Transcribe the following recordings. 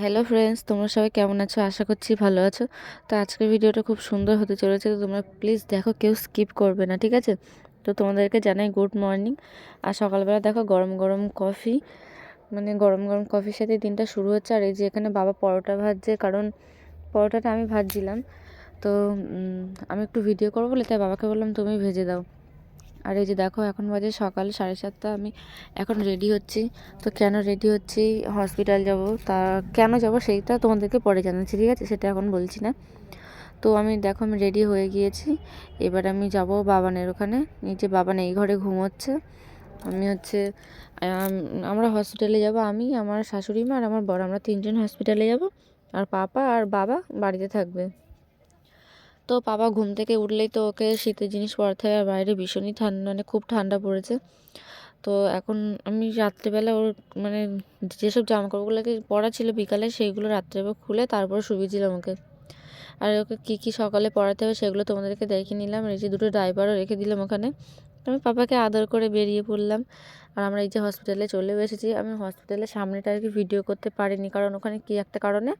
Hello friends তোমরা সবাই কেমন আছো? আশা করছি ভালো আছো। তো আজকের ভিডিওটা খুব সুন্দর হতে চলেছে। তো তোমরা প্লিজ দেখো, কেউ স্কিপ করবে না, ঠিক আছে? তো তোমাদেরকে জানাই গুড মর্নিং আর সকালবেলা দেখো গরম গরম কফি মানে গরম গরম কফির সাথে দিনটা শুরু হচ্ছে। আর এই যে এখানে বাবা পরোটা ভাজছে, কারণ পরোটাটা আমি ভাজছিলাম। তো আমি একটু ভিডিও করব বলে, তাই বাবাকে বললাম, তুমি ভেজে দাও। আর এই যে দেখো, এখন বাজে সকাল, সাড়ে সাতটা, আমি এখন রেডি হচ্ছি। তো কেন রেডি হচ্ছি? হসপিটাল যাব। তা কেন যাব সেইটা তোমাদেরকে পরে জানাচ্ছি, ঠিক আছে? সেটা এখন বলছি না। তো আমি দেখো, আমি রেডি হয়ে গিয়েছি। এবার আমি যাব বাবানের ওখানে। নিচে বাবান এই ঘরে ঘুমোচ্ছে। আমি হচ্ছে আমরা হসপিটালে যাব। আমি, আমার শাশুড়ি মা আর আমার বড় আমরা তিনজন হসপিটালে যাব। আর পাপা আর বাবা বাড়িতে থাকবে। তো বাবা ঘুম থেকে উঠলেই তো ওকে শীতের জিনিস পরাতে আর বাইরে ভীষণই ঠান্ডা মানে খুব ঠান্ডা পড়েছে। তো এখন আমি রাত্রেবেলা ওর মানে যেসব জামা কাপড়গুলোকে পরা ছিল বিকালে সেইগুলো রাত্রেবেলা খুলে তারপর শুভিয়েছিলাম ওকে। আর ওকে কী কী সকালে পড়াতে হবে সেগুলো তোমাদেরকে দেখে নিলাম। এই যে দুটো ড্রাইভারও রেখে দিলাম ওখানে। আমি পাপাকে আদর করে বেরিয়ে পড়লাম। আর আমরা এই যে হসপিটালে চলেও এসেছি। আমি হসপিটালের সামনেটা আর কি ভিডিও করতে পারিনি, কারণ ওখানে কী একটা কারণে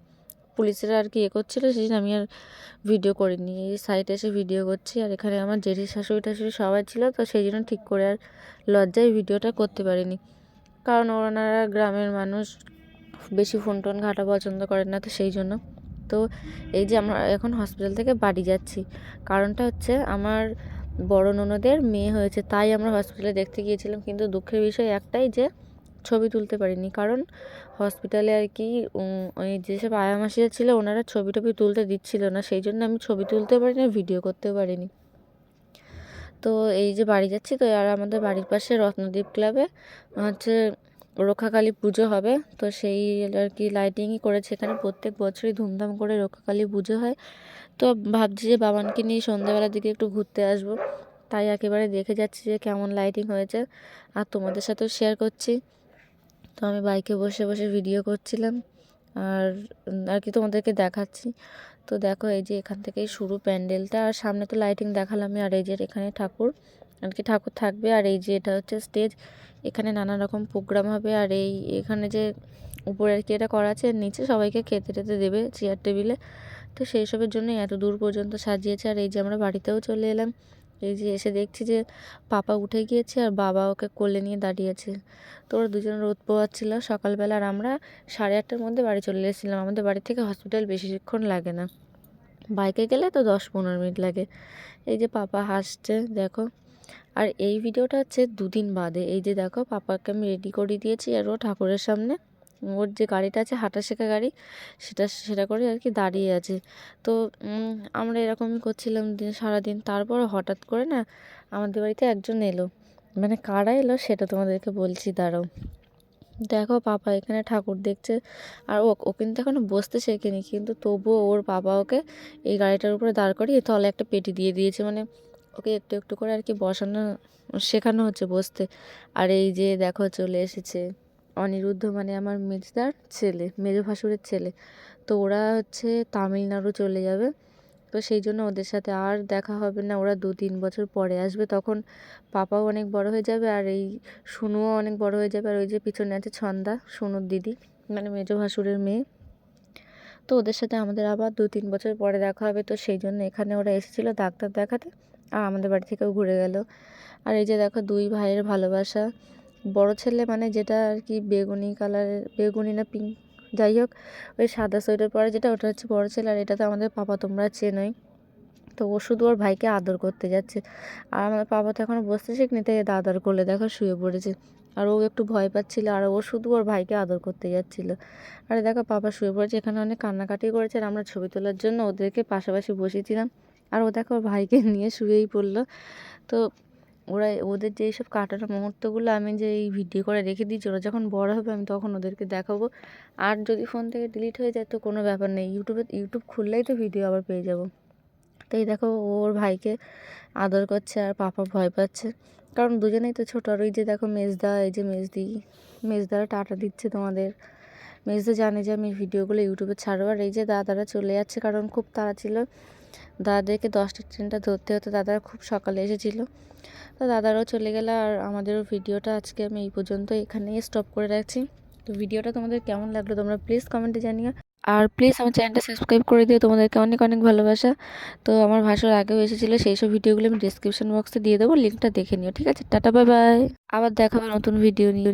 পুলিশরা আর কি এ করছিল, সেই আমি আর ভিডিও করিনি। এই সাইডে এসে ভিডিও করছি, আর এখানে আমার জেঠি শাশুড়ি টাশুড়ি সবাই ছিল, তো সেই জন্য ঠিক করে আর লজ্জায় ভিডিওটা করতে পারিনি। কারণ ওনারা গ্রামের মানুষ, বেশি ফোন টোন ঘাটা পছন্দ করেন না, তো সেই জন্য। তো এই যে আমরা এখন হসপিটাল থেকে বাড়ি যাচ্ছি, কারণটা হচ্ছে আমার বড় ননদের মেয়ে হয়েছে, তাই আমরা হসপিটালে দেখতে গিয়েছিলাম, কিন্তু দুঃখের বিষয় একটাই যে ছবি তুলতে পারিনি। কারণ হসপিটালে আর কি ওই যেসব আয়া মাসিরা ছিল, ওনারা ছবি টবি তুলতে দিচ্ছিল না। সেই জন্য আমি ছবি তুলতে পারিনি ভিডিও করতে পারিনি। তো এই যে বাড়ি যাচ্ছি, তো আর আমাদের বাড়ির পাশে রত্নদ্বীপ ক্লাবে হচ্ছে রক্ষাকালী পুজো হবে। তো সেই আর কি লাইটিংই করেছে এখানে। প্রত্যেক বছরই ধুমধাম করে রক্ষাকালী পুজো হয়। তো ভাবছি যে বাবানকে নিয়ে সন্ধ্যাবেলার দিকে একটু ঘুরতে আসব। তাই একেবারে দেখে যাচ্ছি যে কেমন লাইটিং হয়েছে। আর তোমাদের সাথেও শেয়ার করছি। তো আমি বাইকে বসে বসে ভিডিও করছিলাম আর আর কি তোমাদেরকে দেখাচ্ছি। তো দেখো এই যে এখান থেকেই শুরু প্যান্ডেলটা আর সামনে তো লাইটিং দেখালামই আর এই যে এখানে ঠাকুর, আর কি ঠাকুর থাকবে। আর এই যে এটা হচ্ছে স্টেজ এখানে নানা রকম প্রোগ্রাম হবে। আর এই, এখানে যে উপরে আর কি এটা করা আছে, এর নিচে সবাইকে খেতে টেতে দেবে চেয়ার টেবিলে তো সেই সবের জন্যই এত দূর পর্যন্ত সাজিয়েছে। আর এই যে আমরা বাড়িতেও চলে এলাম। এই যে এসে দেখছি যে পাপা উঠে গিয়েছে আর বাবা ওকে কোলে নিয়ে দাঁড়িয়েছে তো ওরা দুজন রোদ পোয়াচ্ছিল সকালবেলা আর আমরা সাড়ে আটটার মধ্যে বাড়ি চলে এসেছিলাম। আমাদের বাড়ি থেকে হসপিটাল বেশিক্ষণ লাগে না। বাইকে গেলে তো দশ পনেরো মিনিট লাগে। এই যে পাপা হাসছে, দেখো। আর এই ভিডিওটা হচ্ছে দুদিন বাদে। এই যে দেখো, পাপাকে আমি রেডি করে দিয়েছি আর ও ঠাকুরের সামনে। ওর যে গাড়িটা আছে হাঁটা শেখা গাড়ি, সেটা সেটা করে আর কি দাঁড়িয়ে আছে। তো আমরা এরকমই করছিলাম দিন, সারাদিন। তারপর হঠাৎ করে না আমাদের বাড়িতে একজন এলো। মানে কারা এলো সেটা তোমাদেরকে বলছি, দাঁড়াও। দেখো পাপা এখানে ঠাকুর দেখছে। আর ও ও কিন্তু এখনও বসতে শেখেনি, কিন্তু তবুও ওর বাবা ওকে এই গাড়িটার উপরে দাঁড় করিয়ে তলে একটা পেটি দিয়ে দিয়েছে। মানে ওকে একটু একটু করে আর কি বসানো, শেখানো হচ্ছে বসতে। আর এই যে দেখো চলে এসেছে। অনিরুদ্ধ মানে আমার মেজদার ছেলে মেজ ভাসুরের ছেলে। তো ওরা হচ্ছে তামিলনাড়ু চলে যাবে। তো সেই জন্য ওদের সাথে আর দেখা হবে না। ওরা দু তিন বছর পরে আসবে। তখন পাপাও অনেক বড় হয়ে যাবে আর এই সুনুও অনেক বড় হয়ে যাবে। আর ওই যে পিছনে আছে ছন্দা, সুনুর দিদি মানে মেজ ভাসুরের মেয়ে। তো ওদের সাথে আমাদের আবার দু তিন বছর পরে দেখা হবে। তো সেই জন্য এখানে ওরা এসেছিল ডাক্তার দেখাতে। আর আমাদের বাড়ি থেকেও ঘুরে গেল। আর এই যে দেখো দুই ভাইয়ের ভালোবাসা। বড় ছেলে মানে যেটা আর কি বেগুনি কালারের বেগুনি না পিঙ্ক যাই হোক, ওই সাদা সোয়েটার পরে যেটা, ওটা হচ্ছে বড় ছেলে আর এটা তো আমাদের পাপা, তোমরা চেনোই। তো ও শুধু ওর ভাইকে আদর করতে যাচ্ছে। আর আমার পাপা তো এখনও বসতে শিখনি, তাই দাদার কোলে দেখো শুয়ে পড়েছে। আর ও একটু ভয় পাচ্ছিল, আর ও শুধু ওর ভাইকে আদর করতে যাচ্ছিল। আর দেখো, পাপা শুয়ে পড়েছে, এখানে অনেক কান্নাকাটি করেছে, আর আমরা ছবি তোলার জন্য ওদেরকে পাশাপাশি বসিয়েছিলাম আর ও দেখো, ওর ভাইকে নিয়ে শুয়েই পড়ল। তো ওরা ওদের যে এইসব কাটানো মুহূর্তগুলো আমি যে এই ভিডিও করে রেখে দিয়েছি, ওরা যখন বড় হবে আমি তখন ওদেরকে দেখাবো। আর যদি ফোন থেকে ডিলিট হয়ে যায় তো কোনো ব্যাপার নেই ইউটিউবে ইউটিউব খুললেই তো ভিডিও আবার পেয়ে যাব। তো এই দেখো ওর ভাইকে আদর করছে আর পাপা ভয় পাচ্ছে। কারণ দুজনেই তো ছোটো, আর ওই যে দেখো মেজদা, এই যে মেজদি, মেজদারা টাটা দিচ্ছে তোমাদের। মেজদা জানে যে আমি ভিডিওগুলো ইউটিউবে ছাড়বো, আর এই যে দাদারা চলে যাচ্ছে কারণ খুব তাড়া ছিল। দাদাদেরকে দশটার ট্রেনটা ধরতে হতো, দাদারা খুব সকালে এসেছিল। তো দাদারাও চলে গেলে আর আমাদেরও ভিডিওটা আজকে আমি এই পর্যন্ত এখানেই স্টপ করে রাখছি। তো ভিডিওটা তোমাদের কেমন লাগল তোমরা প্লিজ কমেন্টে জানিও। আর প্লিজ আমার চ্যানেলটা সাবস্ক্রাইব করে দিও, তোমাদেরকে অনেক অনেক ভালোবাসা। তো আমার ভাষার আগেও এসেছিল, সেই সব ভিডিওগুলো আমি ডিসক্রিপশন বক্সে দিয়ে দেবো লিঙ্কটা দেখে নিও, ঠিক আছে? টাটা বাই বাই আবার দেখাবো নতুন ভিডিও নিয়ে।